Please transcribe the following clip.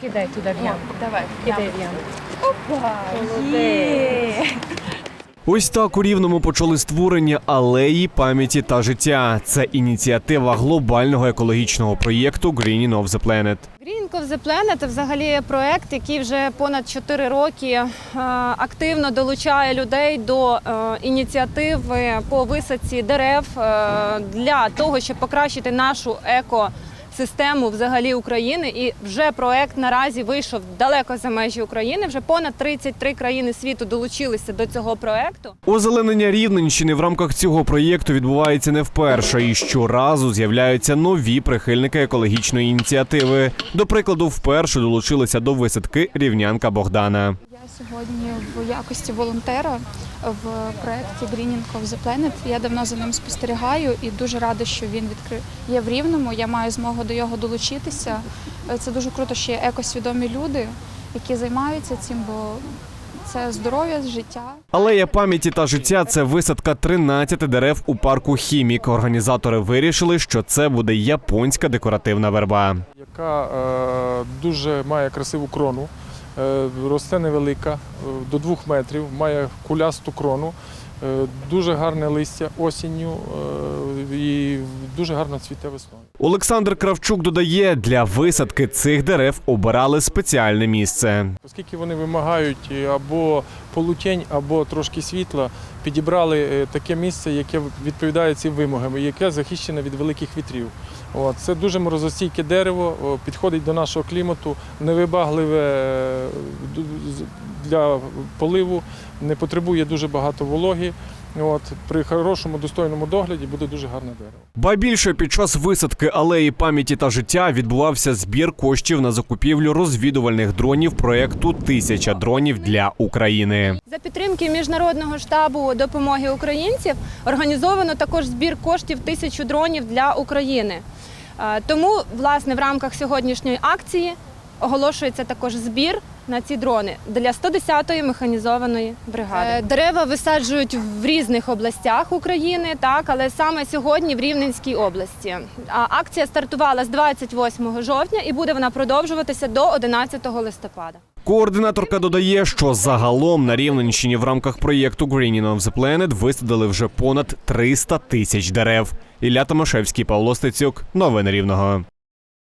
Кидай туди в яму. Давай. Кидай в яму. Опа, є. Ось так у Рівному почали створення алеї пам'яті та життя. Це ініціатива глобального екологічного проєкту Greening of the Planet. Green of the Planet – взагалі проект, який вже понад 4 роки е, активно долучає людей до е, ініціативи по висадці дерев е, для того, щоб покращити нашу екосистему взагалі України. І вже проект наразі вийшов далеко за межі України. Вже понад 33 країни світу долучилися до цього проекту. Озеленення Рівненщини в рамках цього проєкту відбувається не вперше, і щоразу з'являються нові прихильники екологічної ініціативи. До прикладу, вперше долучилася до висадки рівнянка Богдана. Я сьогодні в якості волонтера в проєкті Greening of the Planet. Я давно за ним спостерігаю і дуже рада, що він відкрив є в Рівному. Я маю змогу до його долучитися. Це дуже круто, що є екосвідомі люди, які займаються цим, бо це здоров'я, життя. Алея пам'яті та життя це висадка 13 дерев у парку Хімік. Організатори вирішили, що це буде японська декоративна верба. яка е, дуже має красиву крону, росте невелика, е, до двох метрів, має кулясту крону, е, дуже гарне листя осінню е, і дуже гарно цвіте весною. Олександр Кравчук додає, для висадки цих дерев обирали спеціальне місце. Оскільки вони вимагають е, або полутень, або трошки світла, підібрали е, таке місце, яке відповідає цим вимогам, яке захищене від великих вітрів. От, це дуже морозостійке дерево, підходить до нашого клімату, невибагливе е, для поливу, не потребує дуже багато вологи. От, при хорошому достойному догляді буде дуже гарне дерево. Ба більше під час висадки алеї пам'яті та життя відбувався збір коштів на закупівлю розвідувальних дронів проєкту Тисяча дронів для України. Підтримки міжнародного штабу допомоги українців організовано також збір коштів тисячу дронів для України. Е, Тому, власне, в рамках сьогоднішньої акції оголошується також збір на ці дрони для 110-ї механізованої бригади. Е, Дерева висаджують в різних областях України, так, але саме сьогодні в Рівненській області. А акція стартувала з 28 жовтня і буде вона продовжуватися до 11 листопада. Координаторка додає, що загалом на Рівненщині в рамках проєкту Greening of the Planet висадили вже понад 300 тисяч дерев. Ілля Томашевський, Павло Стецюк. Новини Рівного.